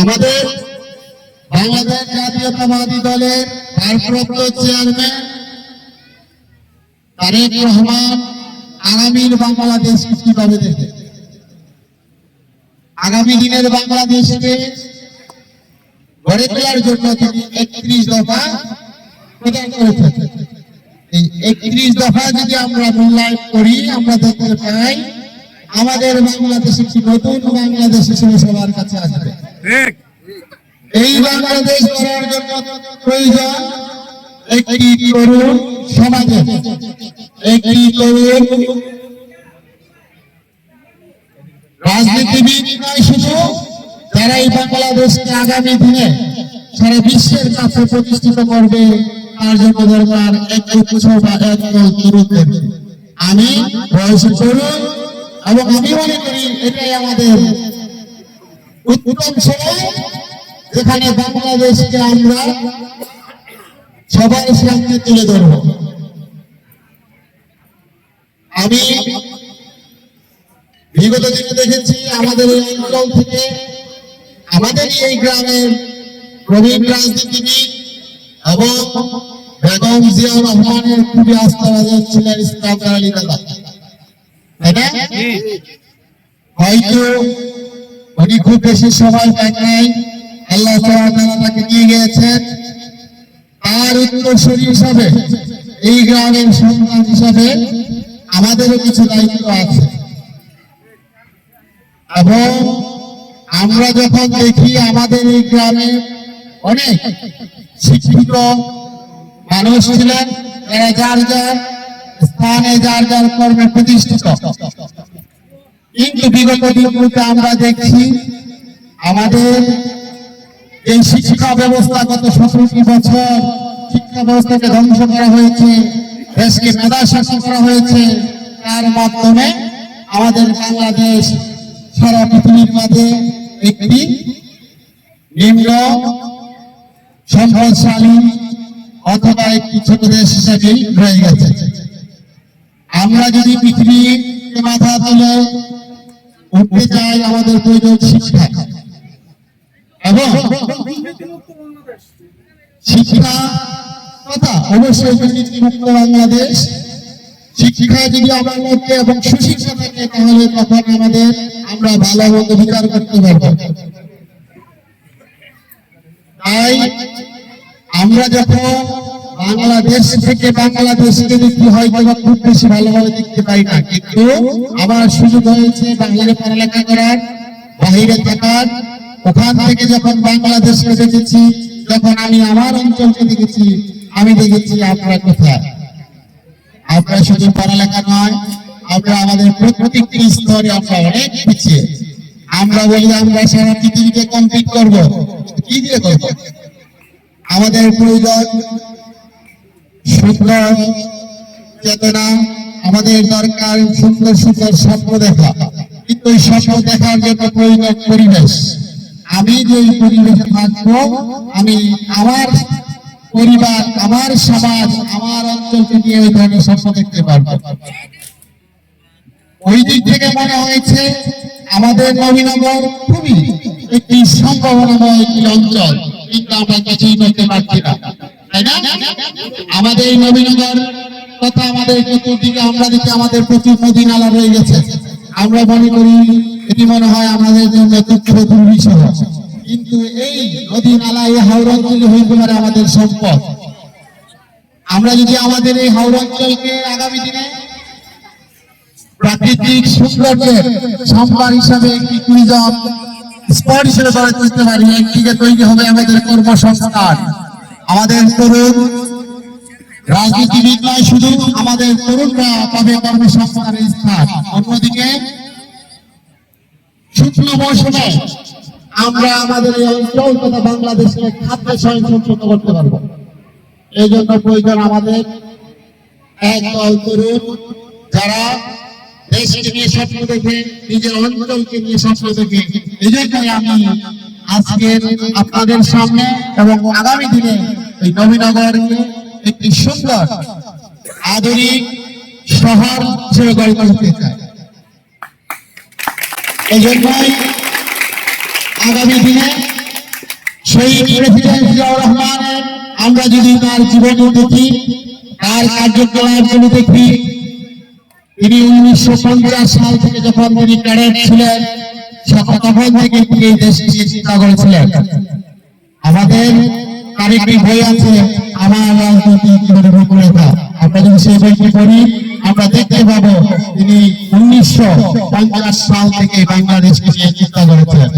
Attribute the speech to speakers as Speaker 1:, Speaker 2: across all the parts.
Speaker 1: আমাদের বাংলাদেশ জাতীয়তাবাদী দলের ভারপ্রাপ্ত চেয়ারম্যান তারেক রহমান আগামীর বাংলাদেশ কীভাবে দেখে আগামী দিনের বাংলাদেশকে গড়ে তোলার জন্য তিনি একত্রিশ দফা এই একত্রিশ দফা যদি আমরা মূল্যায়ন করি, আমরা দেখতে পাই আমাদের বাংলাদেশ একটি নতুন বাংলাদেশ হিসেবে সবার কাছে আসবে। এই বাংলাদেশ প্রয়োজন একটি তরুণ একটি তরুণ রাজনীতিবিদ নয় শুধু বাংলাদেশকে আগামী দিনে সারা বিশ্বের কাছে প্রতিষ্ঠিত করবে, তার জন্য দরকার এক উৎস বা একদল তরুণদের। আমি বয়সে তরুণ এবং আমি মনে করি এটাই আমাদের উত্তম সময় যেখানে বাংলাদেশকে আমরা সবার সামনে তুলে ধরব। আমি বিগত দিনে দেখেছি আমাদের এই অঞ্চল থেকে আমাদের এই গ্রামের প্রবীণ রাজনীতিবিদ এবং বেগম জিয়াউর রহমানের খুবই আস্থাবাদক ছিলেন ইসলাম আলী দাদা তাই না? হয়তো উনি খুব বেশি সময় পান নাই, আল্লাহ তাকে নিয়ে গিয়েছেন। তার উত্তরসূরি হিসাবে, এই গ্রামের সন্তান হিসাবে আমাদেরও কিছু দায়িত্ব আছে। এবং আমরা যখন দেখি আমাদের এই গ্রামে অনেক শিক্ষিত মানুষ ছিলেন যারা যার স্থানে যার যার কর্মে প্রতিষ্ঠিত। কিন্তু বিগত দিনগুলোতে আমরা দেখছি, আমাদের এই শিক্ষা ব্যবস্থা গত সতেরোটি বছর শিক্ষা ব্যবস্থাকে ধ্বংস করা হয়েছে, দেশকে মেধা শাসন করা হয়েছে। তার মাধ্যমে আমাদের বাংলাদেশ সারা পৃথিবীর মাঝে একটি নিম্ন সম্পদশালী অথবা একটি ছোট দেশ হিসেবে রয়ে গেছে। আমরা যদি পৃথিবীতে মাথা তুলে উঠতে চাই আমাদের প্রয়োজন শিক্ষা। এবং শিক্ষা কথা অবশ্যই দুর্নীতিমুক্ত বাংলাদেশ। শিক্ষা যদি আমার মধ্যে এবং সুশিক্ষা থাকে, তাহলে তখন আমাদের আমরা ভালো মন্দ বিচার করতে পারব। তাই আমরা যখন বাংলাদেশ থেকে বাংলাদেশকে দেখি হয়তো বা খুব বেশি ভালোভাবে দেখতে পাই না, কিন্তু আমার সুযোগ হয়েছে বাহিরে পড়ালেখা করার, বাহিরে থাকার। ওখান থেকে যখন বাংলাদেশকে দেখেছি, যখন আমি আমার অঞ্চলকে দেখেছি, আমি দেখেছি আপনারা কোথায়? আমরা শুধু পড়ালেখা নয় আমরা আমাদের প্রত্যেকটি স্তরে আমরা অনেক পিছিয়ে। আমরা বলি আমরা সারা পৃথিবীকে কমপ্লিট করব। কি দিয়ে করব? আমাদের প্রয়োজন সুন্দর চেতনা আমাদের দরকার সুন্দর সুন্দর স্বপ্ন দেখা। কিন্তু এই স্বপ্ন দেখার জন্য প্রয়োজন পরিবেশ। আমি যে পরিবেশে থাকব, আমি আমার পরিবার, আমার সমাজ, আমার অঞ্চলকে নিয়ে ওই ধরনের স্বপ্ন দেখতে পারব। ওই দিক থেকে মনে হয়েছে, আমাদের নবীনগর খুবই একটি সম্ভাবনাময় একটি অঞ্চল। কিন্তু আমরা কিছুই করতে পারছি না। আমাদের নবীনগর তথা আমাদের চতুর্দিকে আমরা দেখি আমাদের প্রচুর নদী নালা রয়ে গেছে। আমরা মনে করি এটি মনে হয় আমাদের জন্য তুচ্ছ দুর্বিষহ। কিন্তু এই নদী নালা, এই হাওড় অঞ্চলে হইতে পারে আমাদের সম্পদ। আমরা যদি আমাদের এই হাওড় অঞ্চলকে আগামী দিনে প্রাকৃতিক সৌন্দর্যের সম্ভার হিসাবে একটি টুরিজম স্পট হিসেবে গড়ে তুলতে পারি, একদিকে তৈরি হবে আমাদের কর্মসংস্থান। আমাদের তরুণ রাজনীতিবিদ নয় শুধু আমাদের তরুণরা পাবে কর্মসংস্থানের স্থান। অন্যদিকে শুকনো মৌসুমে আমরা আমাদের এই অঞ্চল তথা বাংলাদেশের খাদ্য স্বয়ংসম্পূর্ণ করতে পারব। এই জন্য প্রয়োজন আমাদের একদল তরুণ যারা দেশকে নিয়ে স্বপ্ন দেখে, নিজের অঞ্চলকে নিয়ে স্বপ্ন দেখে। এই জন্যই আমি আজকে আপনাদের সামনে এবং আগামী দিনে এই নবীনগরকে একটি সুন্দর আধুনিক শহর হিসেবে গড়ে তুলতে চাই এই জন্যই আগামী দিনে শহীদ প্রেসিডেন্ট জিয়াউর রহমানের আমরা যদি তার জীবনী দেখি, তার কার্যকলাপগুলো দেখি, তিনি উনিশশো পঞ্চাশ সাল থেকে যখন তিনি ক্যাডেট ছিলেন তখন থেকে তিনি এই দেশকে চিন্তা করেছিলেন। আমাদের আরেকটি বই আছে? আমার আমরা যদি সেই বইটি পড়ি, আমরা দেখতে পাবো তিনি উনিশশো পঞ্চাশ সাল থেকে বাংলাদেশকে চিন্তা করেছেন।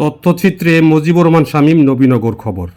Speaker 2: তথ্যচিত্রে মজিবুর রহমান শামীম, নবীনগর খবর।